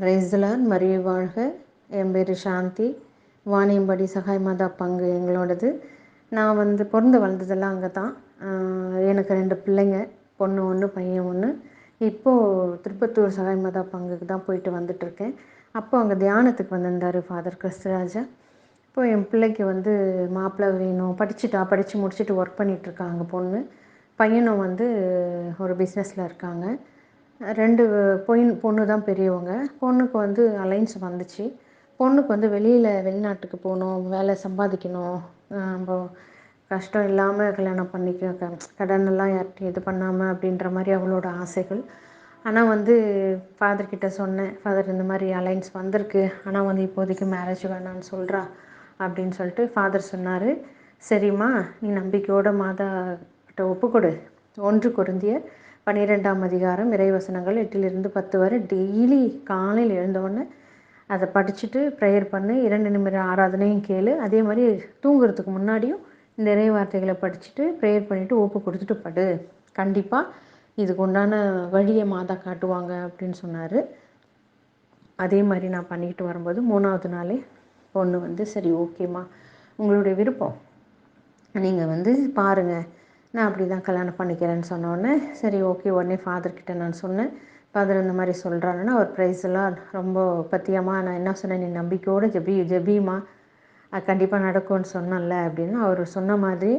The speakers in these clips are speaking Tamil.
பிரைஸ்லான் மறிய வாழ்க. என் பேர் சாந்தி. வாணியம்படி சகாய் மாதா பங்கு எங்களோடது. நான் வந்து பிறந்து வளர்ந்ததெல்லாம் அங்கே தான் எனக்கு ரெண்டு பிள்ளைங்க. பொண்ணு ஒன்று பையன் ஒன்று இப்போது திருப்பத்தூர் சகாய் மாதா பங்குக்கு தான் போயிட்டு வந்துட்டுருக்கேன். அப்போ அங்கே தியானத்துக்கு வந்திருந்தார் ஃபாதர் கிறிஸ்துராஜா இப்போ என் பிள்ளைக்கு வந்து மாப்பிள்ளை வேணும். படிச்சுட்டா படித்து முடிச்சுட்டு ஒர்க் பண்ணிகிட்ருக்காங்க பொண்ணு. பையனும் வந்து ஒரு பிஸ்னஸில் இருக்காங்க. ரெண்டு பொயின் பொண்ணு தான் பெரியவங்க. பொண்ணுக்கு வந்து அலைன்ஸ் வந்துச்சு. பொண்ணுக்கு வந்து வெளியில் வெளிநாட்டுக்கு போகணும் வேலை சம்பாதிக்கணும். நம்ம கஷ்டம் இல்லாமல் கல்யாணம் பண்ணிக்க கடனெல்லாம் யார்கிட்டையும் இது பண்ணாமல் அப்படின்ற மாதிரி அவளோட ஆசைகள். ஆனால் வந்து ஃபாதர்கிட்ட சொன்னேன் ஃபாதர் இந்த மாதிரி அலைன்ஸ் வந்திருக்கு. ஆனால் வந்து இப்போதைக்கு மேரேஜ் வேணான்னு சொல்கிறா அப்படின்னு சொல்லிட்டு ஃபாதர் சொன்னார். சரிம்மா நீ நம்பிக்கையோட மாதா கிட்ட ஒப்புக்கொடு ஒன்று குருந்திய பன்னிரெண்டாம் அதிகாரம் இறைவசனங்கள் எட்டிலிருந்து பத்து வரை டெய்லி காலையில் எழுந்தவுடனே அதை படிச்சுட்டு ப்ரேயர் பண்ணு இரண்டு நிமிடம் ஆராதனையும் கேளு. அதே மாதிரி தூங்குறதுக்கு முன்னாடியும் இந்த இறை வார்த்தைகளை படிச்சுட்டு ப்ரேயர் பண்ணிவிட்டு ஒப்பு கொடுத்துட்டு படு. கண்டிப்பாக இதுக்கு உண்டான வழியை மாதா காட்டுவாங்க அப்படின்னு சொன்னார். அதே மாதிரி நான் பண்ணிக்கிட்டு வரும்போது மூணாவது நாளே பொண்ணு வந்து சரி ஓகேம்மா உங்களுடைய விருப்பம். நீங்கள் வந்து பாருங்கள் நான் அப்படி தான் கல்யாணம் பண்ணிக்கிறேன்னு சொன்னோடனே சரி ஓகே உடனே ஃபாதர்கிட்ட நான் சொன்னேன். ஃபாதர் இந்த மாதிரி சொல்கிறாருன்னா அவர் ப்ரைஸ் எல்லாம் ரொம்ப பத்தியம்மா நான் என்ன சொன்னேன் நீ நம்பிக்கையோடு ஜெபி ஜெபிமா அது கண்டிப்பாக நடக்கும்னு சொன்னேன்ல அப்படின்னு அவர் சொன்ன மாதிரி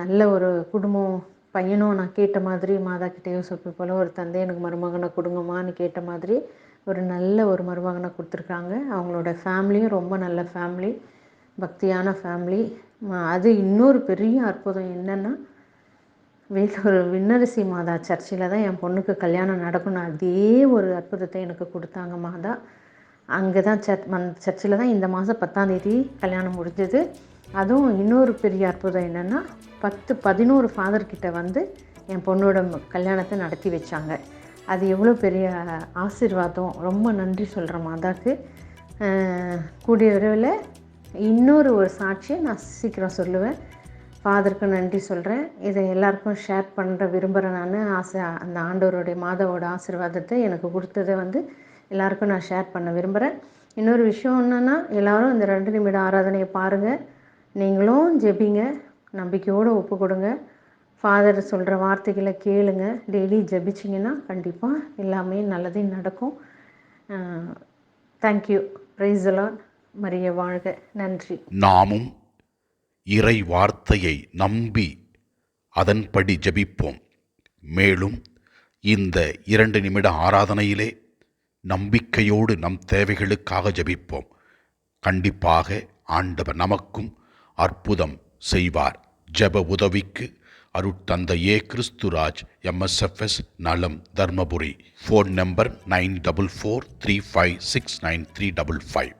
நல்ல ஒரு குடும்பம் பையனும் நான் கேட்ட மாதிரி மாதா கிட்டேயும் சொப்பி போல் ஒரு தந்தை எனக்கு மருமகனை கொடுங்கம்மான்னு கேட்ட மாதிரி ஒரு நல்ல ஒரு மருமகனை கொடுத்துருக்காங்க. அவங்களோட ஃபேமிலியும் ரொம்ப நல்ல ஃபேமிலி பக்தியான ஃபேமிலி அது இன்னொரு பெரிய அற்புதம் என்னென்னா வேலூர் விண்ணரசி மாதா சர்ச்சில் தான் என் பொண்ணுக்கு கல்யாணம் நடக்கணும் அதே ஒரு அற்புதத்தை எனக்கு கொடுத்தாங்க மாதா. அங்கே தான் சர்ச் சர்ச்சில் தான் இந்த மாதம் பத்தாந்தேதி கல்யாணம் முடிஞ்சது. அதுவும் இன்னொரு பெரிய அற்புதம் என்னென்னா பத்து பதினோரு ஃபாதர்கிட்ட வந்து என் பொண்ணோட கல்யாணத்தை நடத்தி வச்சாங்க. அது எவ்வளோ பெரிய ஆசீர்வாதம். ரொம்ப நன்றி சொல்கிற மாதாக்கு. கூடிய விரைவில் இன்னொரு ஒரு சாட்சியை நான் சீக்கிரம் சொல்லுவேன். ஃபாதருக்கு நன்றி சொல்கிறேன் இதை எல்லாருக்கும் ஷேர் பண்ணுற விரும்புகிறேன் நான். ஆசை அந்த ஆண்டவருடைய மாதாவோட ஆசீர்வாதத்தை எனக்கு கொடுத்ததை வந்து எல்லாருக்கும் நான் ஷேர் பண்ண விரும்புகிறேன் இன்னொரு விஷயம் என்னென்னா எல்லோரும் இந்த ரெண்டு நிமிட ஆராதனையை பாருங்கள் நீங்களும் ஜெபிங்க. நம்பிக்கையோடு ஒப்பு கொடுங்க. ஃபாதர் சொல்கிற வார்த்தைகளை கேளுங்க. டெய்லி ஜபிச்சிங்கன்னா கண்டிப்பாக எல்லாமே நல்லதே நடக்கும். தேங்க்யூ எல்லாம் மரிய வாழ்க. நன்றி. நாமும் இறை வார்த்தையை நம்பி அதன்படி ஜபிப்போம். மேலும் இந்த இரண்டு நிமிட ஆராதனையிலே நம்பிக்கையோடு நம் தேவைகளுக்காக ஜெபிப்போம். கண்டிப்பாக ஆண்டவர் நமக்கும் அற்புதம் செய்வார். ஜெப உதவிக்கு அருட்தந்தை ஏ கிறிஸ்துராஜ் எம்எஸ்எஃப்எஸ் நலம் Dharmapuri. Phone number nine double four three five six nine three double five.